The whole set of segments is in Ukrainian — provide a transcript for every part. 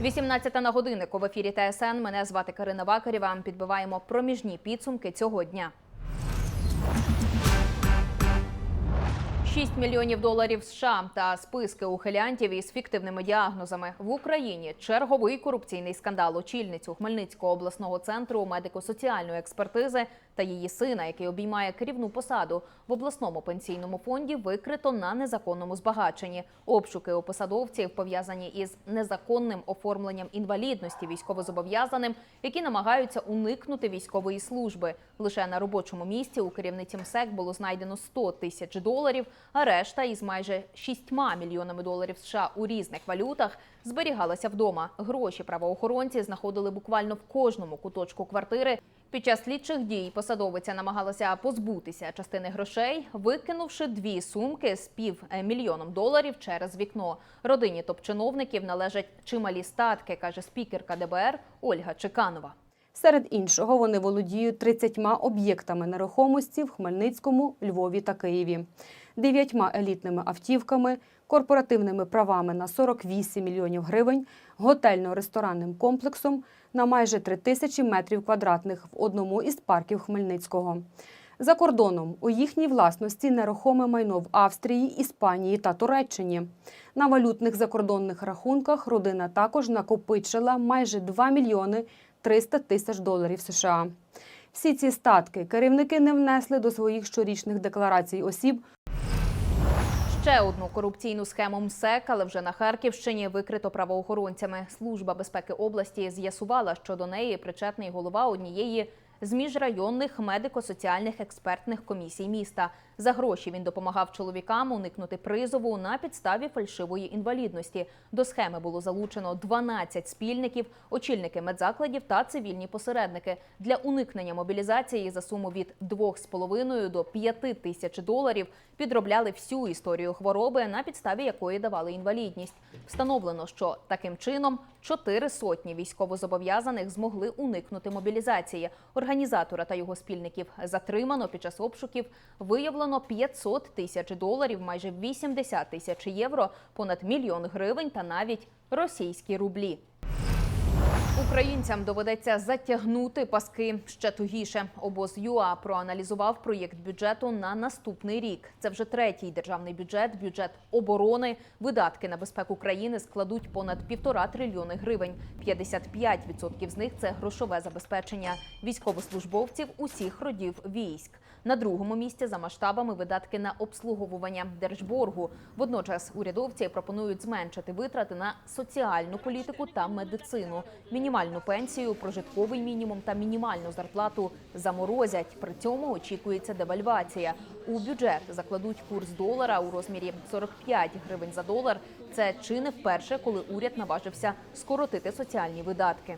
18 на годиннику в ефірі ТСН. Мене звати Карина Вакарєва. Підбиваємо проміжні підсумки цього дня. 6 мільйонів доларів США та списки ухилянтів із фіктивними діагнозами в Україні. Черговий корупційний скандал очільницю Хмельницького обласного центру медико-соціальної експертизи та її сина, який обіймає керівну посаду в обласному пенсійному фонді, викрито на незаконному збагаченні. Обшуки у посадовців пов'язані із незаконним оформленням інвалідності військовозобов'язаним, які намагаються уникнути військової служби. Лише на робочому місці у керівниці МСЕК було знайдено 100 тисяч доларів, а решта із майже 6 мільйонами доларів США у різних валютах зберігалася вдома. Гроші правоохоронці знаходили буквально в кожному куточку квартири. Під час слідчих дій посадовиця намагалася позбутися частини грошей, викинувши дві сумки з півмільйоном доларів через вікно. Родині топ-чиновників належать чималі статки, каже спікерка ДБР Ольга Чеканова. Серед іншого, вони володіють 30 об'єктами нерухомості в Хмельницькому, Львові та Києві, дев'ятьма елітними автівками, корпоративними правами на 48 мільйонів гривень, готельно-ресторанним комплексом на майже 3 тисячі метрів квадратних в одному із парків Хмельницького. За кордоном у їхній власності нерухоме майно в Австрії, Іспанії та Туреччині. На валютних закордонних рахунках родина також накопичила майже 2 мільйони 300 тисяч доларів США. Всі ці статки керівники не внесли до своїх щорічних декларацій осіб, Ще одну корупційну схему МСЕК, але вже на Харківщині викрито правоохоронцями. Служба безпеки області з'ясувала, що до неї причетний голова однієї з міжрайонних медико-соціальних експертних комісій міста. За гроші він допомагав чоловікам уникнути призову на підставі фальшивої інвалідності. До схеми було залучено 12 спільників, очільники медзакладів та цивільні посередники для уникнення мобілізації за суму від 2,5 до 5 тисяч доларів. Підробляли всю історію хвороби, на підставі якої давали інвалідність. Встановлено, що таким чином чотири сотні військовозобов'язаних змогли уникнути мобілізації. Організатора та його спільників затримано під час обшуків. Виявлено 500 тисяч доларів, майже 80 тисяч євро, понад мільйон гривень та навіть російські рублі. Українцям доведеться затягнути паски ще тугіше. Обоз ЮА проаналізував проєкт бюджету на наступний рік. Це вже третій державний бюджет, бюджет оборони. Видатки на безпеку країни складуть понад півтора трильйони гривень. 55% з них це грошове забезпечення військовослужбовців усіх родів військ. На другому місці за масштабами видатки на обслуговування держборгу. Водночас урядовці пропонують зменшити витрати на соціальну політику та медицину. Мінімальну пенсію, прожитковий мінімум та мінімальну зарплату заморозять. При цьому очікується девальвація. У бюджет закладуть курс долара у розмірі 45 гривень за долар. Це чи не вперше, коли уряд наважився скоротити соціальні видатки.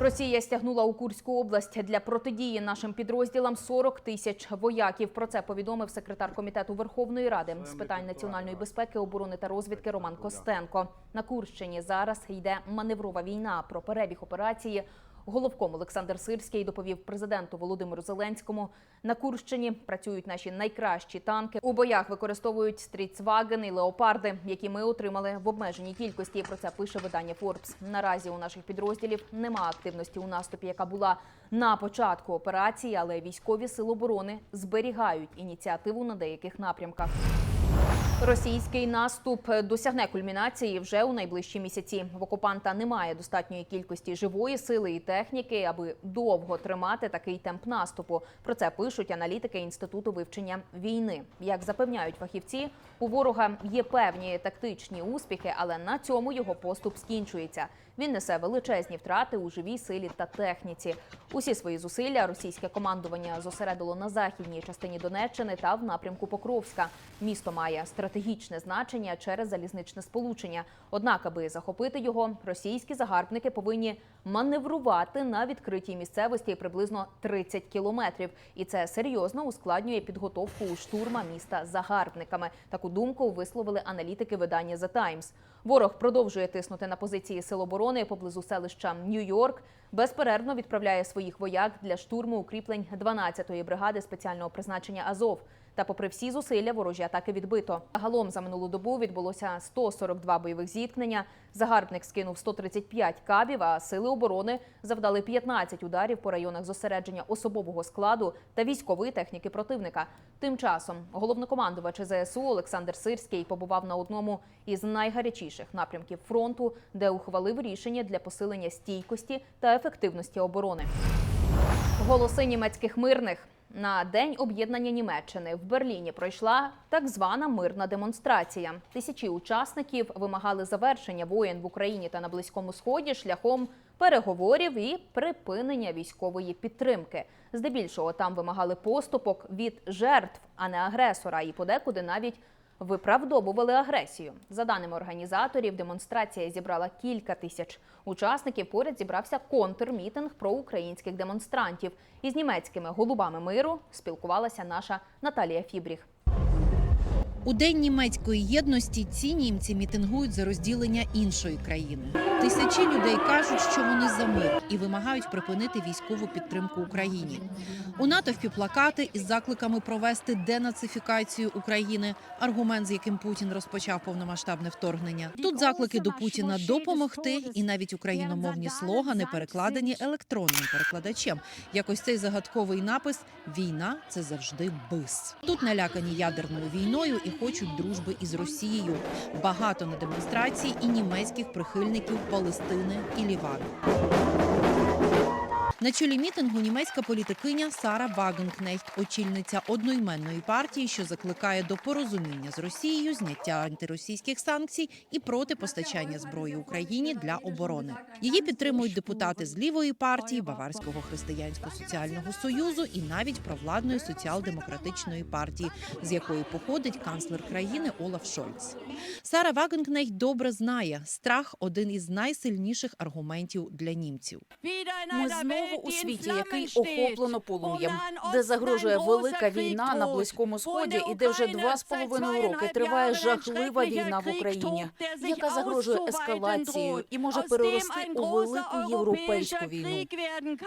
Росія стягнула у Курську область для протидії нашим підрозділам 40 тисяч вояків. Про це повідомив секретар комітету Верховної Ради з питань національної безпеки, оборони та розвідки Роман Костенко. На Курщині зараз йде маневрова війна. Про перебіг операції головком Олександр Сирський доповів президенту Володимиру Зеленському. На Курщині працюють наші найкращі танки. У боях використовують стрітсваген і леопарди, які ми отримали в обмеженій кількості. Про це пише видання Форбс. Наразі у наших підрозділів нема активності у наступі, яка була на початку операції, але військові сили оборони зберігають ініціативу на деяких напрямках. Російський наступ досягне кульмінації вже у найближчі місяці. В окупанта немає достатньої кількості живої сили і техніки, аби довго тримати такий темп наступу. Про це пишуть аналітики інституту вивчення війни. Як запевняють фахівці, у ворога є певні тактичні успіхи, але на цьому його поступ скінчується. Він несе величезні втрати у живій силі та техніці. Усі свої зусилля російське командування зосередило на західній частині Донеччини та в напрямку Покровська. Місто має стратегічне значення через залізничне сполучення. Однак, аби захопити його, російські загарбники повинні маневрувати на відкритій місцевості приблизно 30 кілометрів, і це серйозно ускладнює підготовку штурма міста загарбниками. Таку думку висловили аналітики видання The Times. Ворог продовжує тиснути на позиції сил оборони поблизу селища Нью-Йорк. Безперервно відправляє своїх вояк для штурму укріплень 12-ї бригади спеціального призначення Азов. Та, попри всі зусилля, ворожі атаки відбито. Загалом за минулу добу відбулося 142 бойових зіткнення. Загарбник скинув 135 кабів, а сили оборони завдали 15 ударів по районах зосередження особового складу та військової техніки противника. Тим часом головнокомандувач ЗСУ Олександр Сирський побував на одному із найгарячіших напрямків фронту, де ухвалив рішення для посилення стійкості та ефективності оборони. Голоси німецьких мирних на день об'єднання Німеччини в Берліні пройшла так звана мирна демонстрація. Тисячі учасників вимагали завершення воєн в Україні та на Близькому Сході шляхом переговорів і припинення військової підтримки. Здебільшого там вимагали поступок від жертв, а не агресора, і подекуди навіть виправдовували агресію. За даними організаторів, демонстрація зібрала кілька тисяч учасників. Поряд зібрався контрмітинг проукраїнських демонстрантів. Із німецькими голубами миру спілкувалася наша Наталія Фібріх. У день німецької єдності ці німці мітингують за розділення іншої країни. Тисячі людей кажуть, що вони за мир і вимагають припинити військову підтримку Україні. У натовпі плакати із закликами провести денацифікацію України, аргумент, з яким Путін розпочав повномасштабне вторгнення. Тут заклики до Путіна допомогти, і навіть україномовні слогани перекладені електронним перекладачем. Як ось цей загадковий напис Війна це завжди бис. Тут налякані ядерною війною і хочуть дружби із Росією. Багато на демонстрації і німецьких прихильників Палестини і Лівану. На чолі мітингу німецька політикиня Сара Вагенкнехт, очільниця одноіменної партії, що закликає до порозуміння з Росією, зняття антиросійських санкцій і проти постачання зброї Україні для оборони. Її підтримують депутати з лівої партії, Баварського християнсько-соціального союзу і навіть провладної соціал-демократичної партії, з якої походить канцлер країни Олаф Шольц. Сара Вагенкнехт добре знає, страх один із найсильніших аргументів для німців. Ми знову у світі, який охоплено полум'ям, де загрожує велика війна на близькому сході, і де вже два з половиною роки триває жахлива війна в Україні, яка загрожує ескалацією і може перерости у велику європейську війну.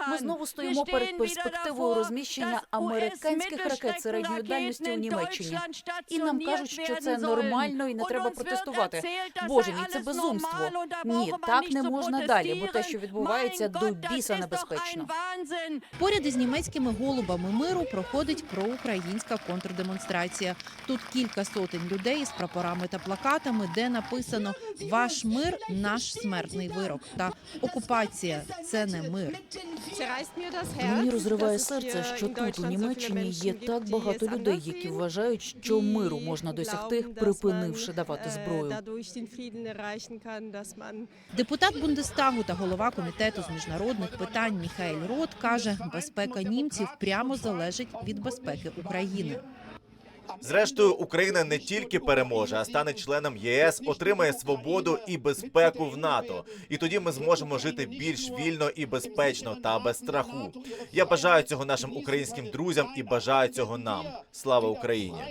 Ми знову стоїмо перед перспективою розміщення американських ракет середньої дальності у Німеччині. І нам кажуть, що це нормально і не треба протестувати. Боже мій, це безумство. Ні, так не можна далі, бо те, що відбувається, до біса небезпечно. Поряд із німецькими голубами миру проходить проукраїнська контрдемонстрація. Тут кілька сотень людей з прапорами та плакатами, де написано Ваш мир наш смертний вирок та окупація це не мир. Мені розриває серце, що тут у Німеччині є так багато людей, які вважають, що миру можна досягти, припинивши давати зброю. Депутат Бундестагу та голова комітету з міжнародних питань Міхаель Рот каже, безпека німців прямо залежить від безпеки України. Зрештою, Україна не тільки переможе, а стане членом ЄС, отримає свободу і безпеку в НАТО. І тоді ми зможемо жити більш вільно і безпечно та без страху. Я бажаю цього нашим українським друзям і бажаю цього нам. Слава Україні!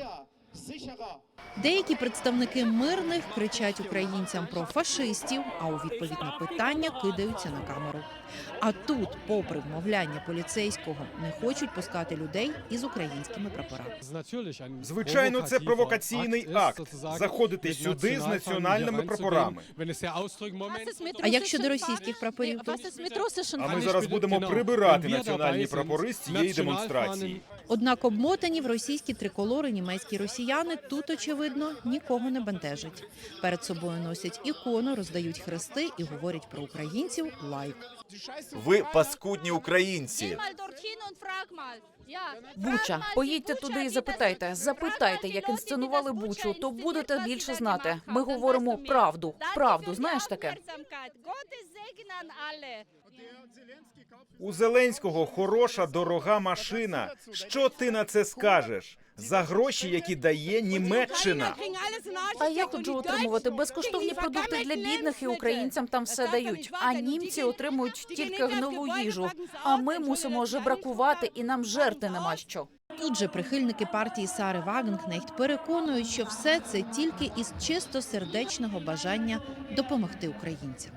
Деякі представники мирних кричать українцям про фашистів, а у відповідь на питання кидаються на камеру. А тут, попри вмовляння поліцейського, не хочуть пускати людей із українськими прапорами. Звичайно, це провокаційний акт заходити сюди з національними прапорами. А як щодо російських прапорів, то А ми зараз будемо прибирати національні прапори з цієї демонстрації. Однак обмотані в російські триколори німецькі росіяни тут очевидно нікого не бентежить. Перед собою носять ікону, роздають хрести і говорять про українців лайк. Ви паскудні українці. Буча, поїдьте туди і запитайте. Запитайте, як інсценували Бучу, то будете більше знати. Ми говоримо правду. Правду, знаєш таке? У Зеленського хороша дорога машина. Що ти на це скажеш? За гроші, які дає Німеччина. А я ходжу отримувати безкоштовні продукти для бідних, і українцям там все дають. А німці отримують тільки гнилу їжу. А ми мусимо жебракувати, і нам жерти нема що. Тут же прихильники партії Сари Вагенкнехт переконують, що все це тільки із чисто сердечного бажання допомогти українцям.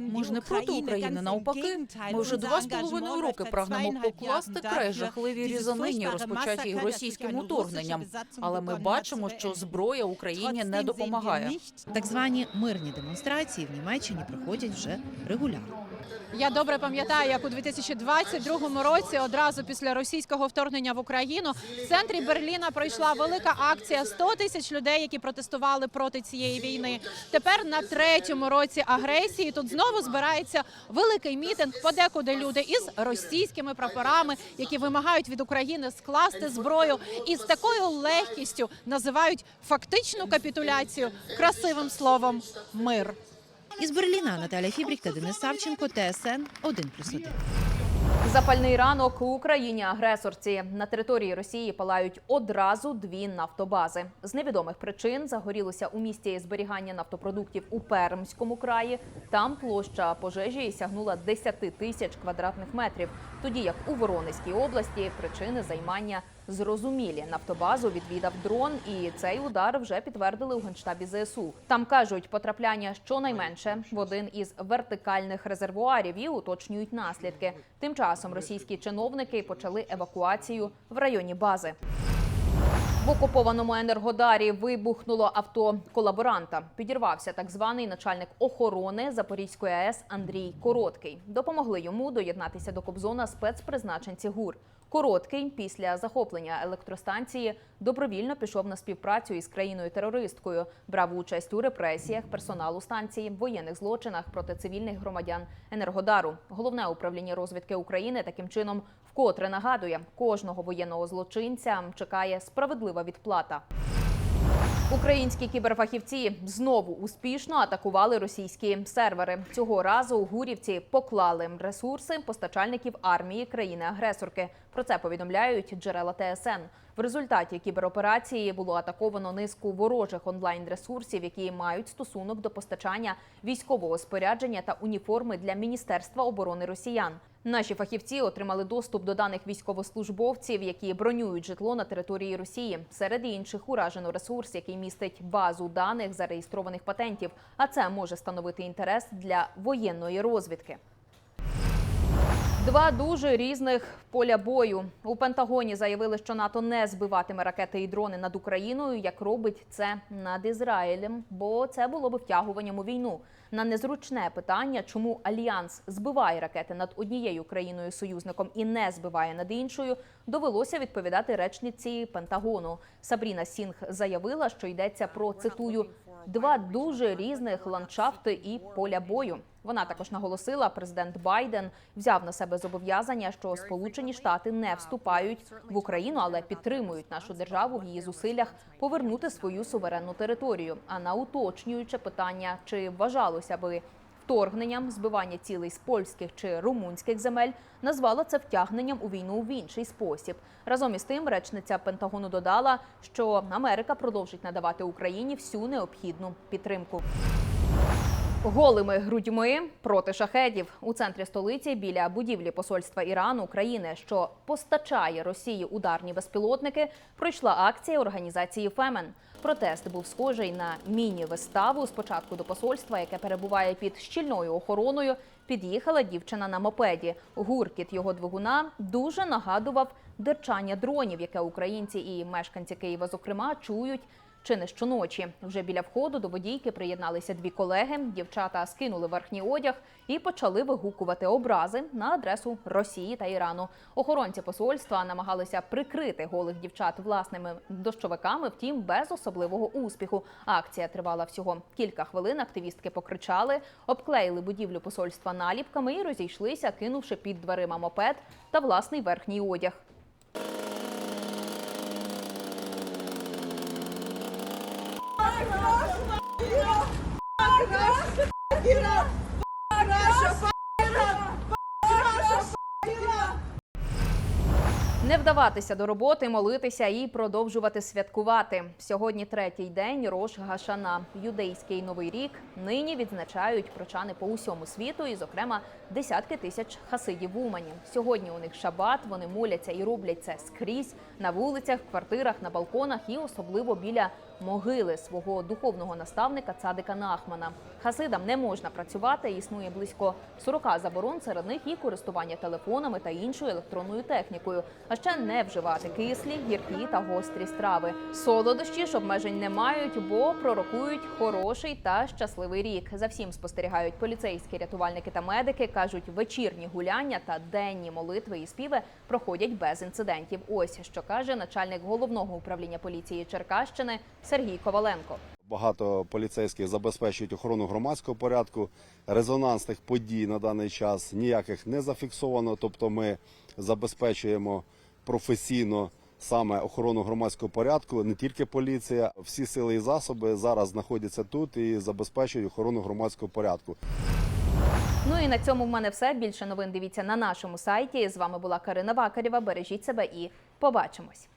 Ми ж не проти України, навпаки. Ми вже два з половиною роки прагнемо покласти край жахливій різанині, розпочатій російським уторгненням. Але ми бачимо, що зброя Україні не допомагає. Так звані мирні демонстрації в Німеччині проходять вже регулярно. Я добре пам'ятаю, як у 2022 році, одразу після російського вторгнення в Україну, в центрі Берліна пройшла велика акція 100 тисяч людей, які протестували проти цієї війни. Тепер на третьому році агресії тут знову збирається великий мітинг, подекуди люди із російськими прапорами, які вимагають від України скласти зброю, і з такою легкістю називають фактичну капітуляцію красивим словом мир. Із Берліна Наталя Фібрік та Денис Савченко, ТСН 1+,1. Запальний ранок у Україні агресорці на території Росії палають одразу дві нафтобази. З невідомих причин загорілося у місті зберігання нафтопродуктів у Пермському краї. Там площа пожежі сягнула 10 тисяч квадратних метрів. Тоді як у Воронезькій області причини займання зрозумілі. Нафтобазу відвідав дрон, і цей удар вже підтвердили у генштабі ЗСУ. Там кажуть, потрапляння щонайменше в один із вертикальних резервуарів і уточнюють наслідки. Тим часом російські чиновники почали евакуацію в районі бази. В окупованому енергодарі вибухнуло авто колаборанта. Підірвався так званий начальник охорони Запорізької АЕС Андрій Короткий. Допомогли йому доєднатися до Кобзона спецпризначенці ГУР. Короткий після захоплення електростанції добровільно пішов на співпрацю із країною-терористкою, брав участь у репресіях персоналу станції, воєнних злочинах проти цивільних громадян Енергодару. Головне управління розвідки України таким чином вкотре нагадує, кожного воєнного злочинця чекає справедлива відплата. Українські кіберфахівці знову успішно атакували російські сервери. Цього разу гурівці поклали ресурси постачальників армії країни-агресорки. Про це повідомляють джерела ТСН. В результаті кібероперації було атаковано низку ворожих онлайн-ресурсів, які мають стосунок до постачання військового спорядження та уніформи для Міністерства оборони росіян. Наші фахівці отримали доступ до даних військовослужбовців, які бронюють житло на території Росії. Серед інших уражено ресурс, який містить базу даних зареєстрованих патентів. А це може становити інтерес для воєнної розвідки. Два дуже різних поля бою у Пентагоні заявили, що НАТО не збиватиме ракети і дрони над Україною, як робить це над Ізраїлем, бо це було би втягуванням у війну. На незручне питання, чому альянс збиває ракети над однією країною союзником і не збиває над іншою, довелося відповідати речниці Пентагону. Сабріна Сінг заявила, що йдеться про цитую два дуже різних ландшафти і поля бою. Вона також наголосила, президент Байден взяв на себе зобов'язання, що Сполучені Штати не вступають в Україну, але підтримують нашу державу в її зусиллях повернути свою суверенну територію. А на уточнююче питання, чи вважалося би вторгненням збивання цілей з польських чи румунських земель, назвала це втягненням у війну в інший спосіб. Разом із тим, речниця Пентагону додала, що Америка продовжить надавати Україні всю необхідну підтримку. Голими грудьми проти шахедів у центрі столиці біля будівлі посольства Ірану країни, що постачає Росії ударні безпілотники, пройшла акція організації Фемен. Протест був схожий на міні-виставу. Спочатку до посольства, яке перебуває під щільною охороною, під'їхала дівчина на мопеді. Гуркіт його двигуна дуже нагадував дерчання дронів, яке українці і мешканці Києва, зокрема, чують чи не щоночі. Вже біля входу до водійки приєдналися дві колеги. Дівчата скинули верхній одяг і почали вигукувати образи на адресу Росії та Ірану. Охоронці посольства намагалися прикрити голих дівчат власними дощовиками, втім без особливого успіху. Акція тривала всього кілька хвилин. Активістки покричали, обклеїли будівлю посольства наліпками і розійшлися, кинувши під дверима мопед та власний верхній одяг. Не вдаватися до роботи, молитися і продовжувати святкувати. Сьогодні третій день Рош Гашана. Юдейський новий рік нині відзначають прочани по усьому світу, і, зокрема, десятки тисяч хасидів Умані. Сьогодні у них шабат. Вони моляться і роблять це скрізь на вулицях, квартирах, на балконах і особливо біля могили свого духовного наставника Цадика Нахмана. Хасидам не можна працювати. Існує близько 40 заборон. Серед них і користування телефонами та іншою електронною технікою, а ще не вживати кислі, гіркі та гострі страви. Солодощі ж обмежень не мають, бо пророкують хороший та щасливий рік. За всім спостерігають поліцейські рятувальники та медики. кажуть, вечірні гуляння та денні молитви і співи проходять без інцидентів. Ось що каже начальник головного управління поліції Черкащини Сергій Коваленко. Багато поліцейських забезпечують охорону громадського порядку. Резонансних подій на даний час ніяких не зафіксовано. Тобто, ми забезпечуємо професійно саме охорону громадського порядку. Не тільки поліція, всі сили і засоби зараз знаходяться тут і забезпечують охорону громадського порядку. Ну і на цьому в мене все. Більше новин дивіться на нашому сайті. З вами була Карина Вакарєва. Бережіть себе і побачимось.